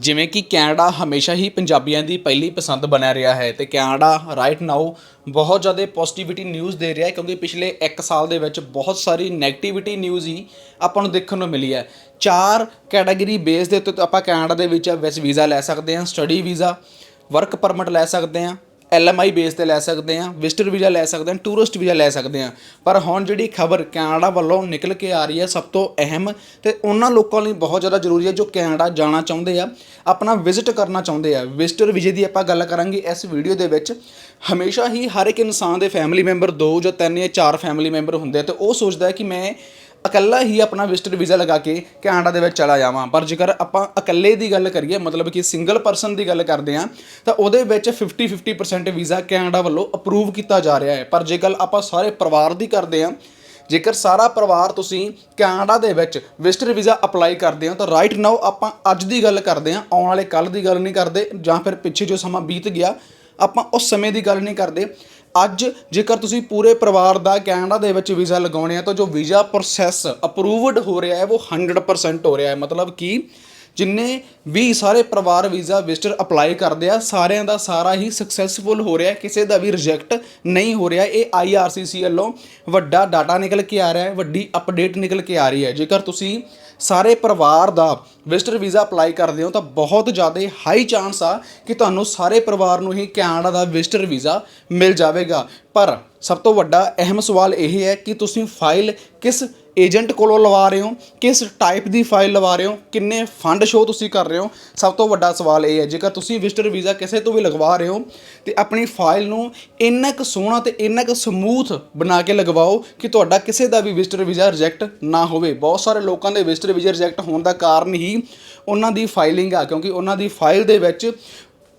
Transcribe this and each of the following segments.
ਜਿਵੇਂ ਕਿ ਕੈਨੇਡਾ ਹਮੇਸ਼ਾ ਹੀ ਪੰਜਾਬੀਆਂ ਦੀ ਪਹਿਲੀ ਪਸੰਦ ਬਣਿਆ ਰਿਹਾ ਹੈ ਤੇ ਕੈਨੇਡਾ ਰਾਈਟ ਨਾਓ ਬਹੁਤ ਜ਼ਿਆਦਾ ਪੋਜ਼ਿਟਿਵਿਟੀ ਨਿਊਜ਼ ਦੇ ਰਿਹਾ ਹੈ ਕਿਉਂਕਿ ਪਿਛਲੇ 1 ਸਾਲ ਦੇ ਵਿੱਚ ਬਹੁਤ ਸਾਰੀ 네ਗੇਟਿਵਿਟੀ ਨਿਊਜ਼ ਹੀ ਆਪਾਂ ਨੂੰ ਦੇਖਣ ਨੂੰ ਮਿਲੀ ਹੈ। ਚਾਰ ਕੈਟਾਗਰੀ ਬੇਸ ਦੇ ਉੱਤੇ ਆਪਾਂ ਕੈਨੇਡਾ ਦੇ ਵਿੱਚ ਵਿੱਚ ਵੀਜ਼ਾ ਲੈ ਸਕਦੇ ਹਾਂ ਸਟੱਡੀ ਵੀਜ਼ਾ ਵਰਕ ਪਰਮਿਟ ਲੈ ਸਕਦੇ ਹਾਂ। ਐਲਐਮਆਈ ਬੇਸ ਤੇ ਲੈ ਸਕਦੇ ਹਾਂ ਵਿਜ਼ਟਰ ਵੀਜ਼ਾ ਲੈ ਸਕਦੇ ਹਾਂ ਟੂਰਿਸਟ ਵੀਜ਼ਾ ਲੈ ਸਕਦੇ ਹਾਂ। ਪਰ ਹੁਣ ਜਿਹੜੀ ਖਬਰ ਕੈਨੇਡਾ ਵੱਲੋਂ ਨਿਕਲ ਕੇ ਆ ਰਹੀ ਹੈ ਸਭ ਤੋਂ ਅਹਿਮ ਤੇ ਉਹਨਾਂ ਲੋਕਾਂ ਲਈ ਬਹੁਤ ਜ਼ਿਆਦਾ ਜ਼ਰੂਰੀ ਹੈ ਜੋ ਕੈਨੇਡਾ ਜਾਣਾ ਚਾਹੁੰਦੇ ਆ, ਆਪਣਾ ਵਿਜ਼ਿਟ ਕਰਨਾ ਚਾਹੁੰਦੇ ਆ। ਵਿਜ਼ਟਰ ਵੀਜ਼ੇ ਦੀ ਆਪਾਂ ਗੱਲ ਕਰਾਂਗੇ ਇਸ ਵੀਡੀਓ ਦੇ ਵਿੱਚ। ਹਮੇਸ਼ਾ ਹੀ ਹਰ ਇੱਕ ਇਨਸਾਨ ਦੇ ਫੈਮਿਲੀ ਮੈਂਬਰ ਦੋ ਜਾਂ ਤਿੰਨ ਜਾਂ ਚਾਰ ਫੈਮਿਲੀ ਮੈਂਬਰ ਹੁੰਦੇ ਆ ਤੇ ਉਹ ਸੋਚਦਾ ਹੈ ਕਿ ਮੈਂ ਇਕੱਲਾ ਹੀ ਆਪਣਾ ਵਿਜ਼ਟਰ ਵੀਜ਼ਾ ਲਗਾ ਕੇ ਕੈਨੇਡਾ ਦੇ ਵਿੱਚ ਚਲਾ ਜਾਵਾਂ। ਪਰ ਜੇਕਰ ਆਪਾਂ ਇਕੱਲੇ ਦੀ ਗੱਲ ਕਰੀਏ, ਮਤਲਬ ਕਿ ਸਿੰਗਲ ਪਰਸਨ ਦੀ ਗੱਲ ਕਰਦੇ ਹਾਂ, ਤਾਂ ਉਹਦੇ ਵਿੱਚ 50 50% ਵੀਜ਼ਾ ਕੈਨੇਡਾ ਵੱਲੋਂ ਅਪਰੂਵ ਕੀਤਾ ਜਾ ਰਿਹਾ ਹੈ। ਪਰ ਜੇਕਰ ਆਪਾਂ ਸਾਰੇ ਪਰਿਵਾਰ ਦੀ ਕਰਦੇ ਹਾਂ, ਜੇਕਰ ਸਾਰਾ ਪਰਿਵਾਰ ਤੁਸੀਂ ਕੈਨੇਡਾ ਦੇ ਵਿੱਚ ਵਿਜ਼ਟਰ ਵੀਜ਼ਾ ਅਪਲਾਈ ਕਰਦੇ ਹੋ, ਤਾਂ ਰਾਈਟ ਨਾਓ ਆਪਾਂ ਅੱਜ ਦੀ ਗੱਲ ਕਰਦੇ ਹਾਂ, ਆਉਣ ਵਾਲੇ ਕੱਲ ਦੀ ਗੱਲ ਨਹੀਂ ਕਰਦੇ, ਜਾਂ ਫਿਰ ਪਿੱਛੇ ਜੋ ਸਮਾਂ ਬੀਤ ਗਿਆ, ਆਪਾਂ ਉਸ ਸਮੇਂ ਦੀ ਗੱਲ ਨਹੀਂ ਕਰਦੇ। ਅੱਜ ਜੇਕਰ ਤੁਸੀਂ ਪੂਰੇ ਪਰਿਵਾਰ ਦਾ ਕੈਨੇਡਾ ਦੇ ਵਿੱਚ ਵੀਜ਼ਾ ਲਗਾਉਣੇ ਆ ਤਾਂ ਜੋ ਵੀਜ਼ਾ ਪ੍ਰੋਸੈਸ ਅਪਰੂਵਡ ਹੋ ਰਿਹਾ ਹੈ, ਉਹ 100% ਹੋ ਰਿਹਾ ਹੈ। ਮਤਲਬ ਕਿ ਜਿੰਨੇ ਵੀ ਸਾਰੇ ਪਰਿਵਾਰ ਵੀਜ਼ਾ ਵਿਜ਼ਟਰ ਅਪਲਾਈ ਕਰਦੇ ਆ, ਸਾਰਿਆਂ ਦਾ ਸਾਰਾ ਹੀ ਸਕਸੈਸਫੁਲ ਹੋ ਰਿਹਾ ਕਿਸੇ ਦਾ ਵੀ ਰਿਜੈਕਟ ਨਹੀਂ ਹੋ ਰਿਹਾ। ਇਹ IRCC ਵੱਲੋਂ ਵੱਡਾ ਡਾਟਾ ਨਿਕਲ ਕੇ ਆ ਰਿਹਾ ਹੈ, ਵੱਡੀ ਅਪਡੇਟ ਨਿਕਲ ਕੇ ਆ ਰਹੀ ਹੈ। ਜੇਕਰ ਤੁਸੀਂ ਸਾਰੇ ਪਰਿਵਾਰ ਦਾ ਵਿਜ਼ਟਰ ਵੀਜ਼ਾ ਅਪਲਾਈ ਕਰਦੇ ਹੋ, ਤਾਂ ਬਹੁਤ ਜ਼ਿਆਦਾ ਹਾਈ ਚਾਂਸ ਆ ਕਿ ਤੁਹਾਨੂੰ ਸਾਰੇ ਪਰਿਵਾਰ ਨੂੰ ਹੀ ਕੈਨੇਡਾ ਦਾ ਵਿਜ਼ਟਰ ਵੀਜ਼ਾ ਮਿਲ ਜਾਵੇਗਾ। ਪਰ ਸਭ ਤੋਂ ਵੱਡਾ ਅਹਿਮ ਸਵਾਲ ਇਹ ਹੈ ਕਿ ਤੁਸੀਂ ਫਾਈਲ ਕਿਸ ਏਜੰਟ ਕੋਲੋਂ ਲਵਾ ਰਹੇ ਹੋ? ਕਿਸ ਟਾਈਪ ਦੀ ਫਾਈਲ ਲਵਾ ਰਹੇ ਹੋ? ਕਿੰਨੇ ਫੰਡ ਸ਼ੋ ਤੁਸੀਂ ਕਰ ਰਹੇ ਹੋ? ਸਭ ਤੋਂ ਵੱਡਾ ਸਵਾਲ ਇਹ ਹੈ, ਜੇਕਰ ਤੁਸੀਂ ਵਿਜ਼ਟਰ ਵੀਜ਼ਾ ਕਿਸੇ ਤੋਂ ਵੀ ਲਗਵਾ ਰਹੇ ਹੋ, ਤੇ ਆਪਣੀ ਫਾਈਲ ਨੂੰ ਇੰਨਾ ਕੁ ਸੋਹਣਾ ਤੇ ਇੰਨਾ ਕੁ ਸਮੂਥ ਬਣਾ ਕੇ ਲਗਵਾਓ ਕਿ ਤੁਹਾਡਾ ਕਿਸੇ ਦਾ ਵੀ ਵਿਜ਼ਟਰ ਵੀਜ਼ਾ ਰਿਜੈਕਟ ਨਾ ਹੋਵੇ। ਬਹੁਤ ਸਾਰੇ ਲੋਕਾਂ ਦੇ ਵਿਜ਼ਟਰ ਵੀਜ਼ਾ ਰਿਜੈਕਟ ਹੋਣ ਦਾ ਕਾਰਨ ਹੀ ਉਹਨਾਂ ਦੀ ਫਾਈਲਿੰਗ ਆ, ਕਿਉਂਕਿ ਉਹਨਾਂ ਦੀ ਫਾਈਲ ਦੇ ਵਿੱਚ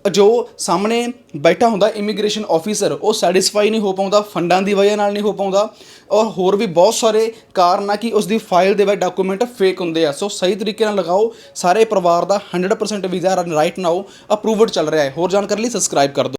ਜੋ ਸਾਹਮਣੇ ਬੈਠਾ ਹੁੰਦਾ ਇਮੀਗ੍ਰੇਸ਼ਨ ਆਫੀਸਰ ਉਹ ਸੈਟੀਸਫਾਈ ਨਹੀਂ ਹੋ ਪਾਉਂਦਾ, ਫੰਡਾਂ ਦੀ ਵਜ੍ਹਾ ਨਾਲ ਨਹੀਂ ਹੋ ਪਾਉਂਦਾ। ਔਰ ਹੋਰ ਵੀ ਬਹੁਤ ਸਾਰੇ ਕਾਰਨ ਆ ਕਿ ਉਸ ਦੀ ਫਾਈਲ ਦੇ ਵਿੱਚ ਡਾਕੂਮੈਂਟ ਫੇਕ ਹੁੰਦੇ ਆ। ਸੋ ਸਹੀ ਤਰੀਕੇ ਨਾਲ ਲਗਾਓ, ਸਾਰੇ ਪਰਿਵਾਰ ਦਾ 100% ਵੀਜ਼ਾ ਰਾਈਟ ਨਾਓ ਅਪਰੂਵਡ ਚੱਲ ਰਿਹਾ ਹੈ। ਹੋਰ ਜਾਣਕਾਰੀ ਲਈ ਸਬਸਕ੍ਰਾਈਬ ਕਰ ਦਿਓ।